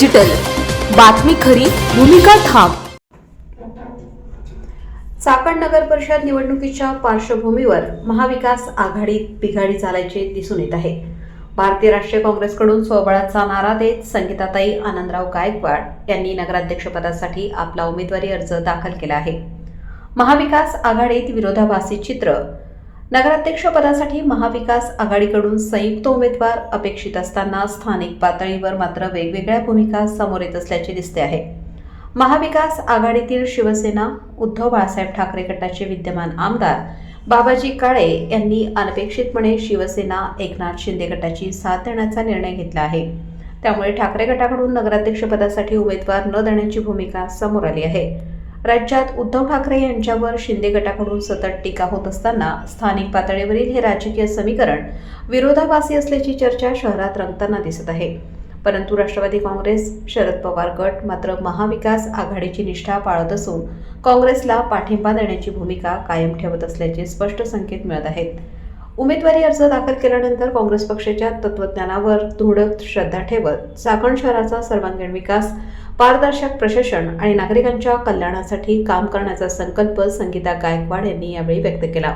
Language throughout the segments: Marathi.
डिजिटल बातमी खरी भूमिका ठाम. चाकण नगर परिषद निवडणुकीच्या पार्श्वभूमीवर महाविकास आघाडीत बिघाडी झाल्याचे दिसून येत आहे. भारतीय राष्ट्रीय काँग्रेसकडून स्वबळाचा नारा देत संगीताताई आनंदराव गायकवाड यांनी नगराध्यक्षपदासाठी आपला उमेदवारी अर्ज दाखल केला आहे. महाविकास आघाडीत विरोधाभासी चित्र नगराध्यक्षपदासाठी महाविकास आघाडीकडून संयुक्त उमेदवार अपेक्षित असताना स्थानिक पातळीवर मात्र वेगवेगळ्या भूमिका समोर येत असल्याचे दिसते आहे. महाविकास आघाडीतील शिवसेना उद्धव बाळासाहेब ठाकरे गटाचे विद्यमान आमदार बाबाजी काळे यांनी अनपेक्षितपणे शिवसेना एकनाथ शिंदे गटाची साथ देण्याचा निर्णय घेतला आहे. त्यामुळे ठाकरे गटाकडून नगराध्यक्षपदासाठी उमेदवार न देण्याची भूमिका समोर आली आहे. राज्यात उद्धव ठाकरे यांच्यावर शिंदे गटाकडून सतत टीका होत असताना स्थानिक पातळीवरील हे राजकीय समीकरण विरोधाभासी असल्याची चर्चा शहरात रंगताना दिसत आहे. परंतु राष्ट्रवादी काँग्रेस शरद पवार गट मात्र महाविकास आघाडीची निष्ठा पाळत असून काँग्रेसला पाठिंबा देण्याची भूमिका कायम ठेवत असल्याचे स्पष्ट संकेत मिळत आहेत. उमेदवारी अर्ज दाखल केल्यानंतर काँग्रेस पक्षाच्या तत्वज्ञानावर दृढ श्रद्धा ठेवत चाकण शहराचा सर्वांगीण विकास पारदर्शक प्रशासन आणि नागरिकांच्या कल्याणासाठी काम करण्याचा संकल्प संगीता गायकवाड यांनी यावेळी व्यक्त केला.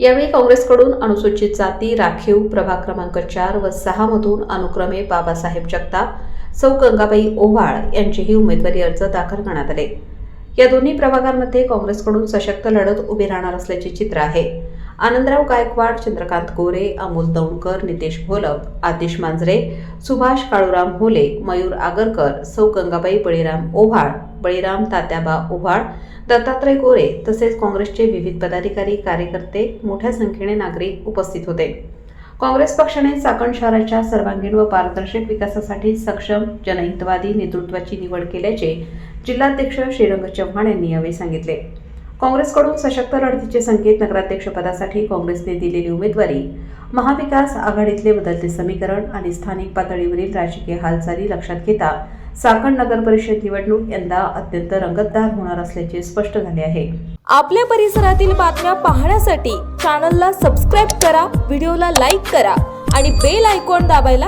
यावेळी काँग्रेसकडून अनुसूचित जाती राखीव प्रभाग क्रमांक चार व सहा मधून अनुक्रमे बाबासाहेब जगताप सौ गंगाबाई ओव्हाळ यांचेही उमेदवारी अर्ज दाखल करण्यात आले. या दोन्ही प्रभागांमध्ये काँग्रेसकडून सशक्त लढत उभी राहणार असल्याचे चित्र आहे. आनंदराव गायकवाड चंद्रकांत गोरे अमोल दौंडकर नितेश घोलप आतिश मांजरे सुभाष काळूराम होले मयूर आगरकर सौ गंगाबाई बळीराम ओव्हाळ बळीराम तात्याबा ओव्हाळ दत्तात्रय गोरे तसेच काँग्रेसचे विविध पदाधिकारी कार्यकर्ते मोठ्या संख्येने नागरिक उपस्थित होते. काँग्रेस पक्षाने चाकण शहराच्या सर्वांगीण व पारदर्शक विकासासाठी सक्षम जनहितवादी नेतृत्वाची निवड केल्याचे जिल्हाध्यक्ष श्रीरंग चव्हाण यांनी यावेळी सांगितले. काँग्रेसकडून सशक्त लढतीचे संकेत नगराध्यक्षपदासाठी काँग्रेसने दिलेली उमेदवारी महाविकास आघाडीतले बदलते समीकरण आणि स्थानिक पातळीवरील राजकीय हालचाली लक्षात घेता चाकण नगर परिषद निवडणूक यंदा अत्यंत रंगतदार होणार असल्याचे स्पष्ट झाले आहे. आपल्या परिसरातील बातम्या पाहण्यासाठी चॅनलला सबस्क्राईब करा व्हिडिओला लाईक करा आणि बेल आयकॉन दाबायला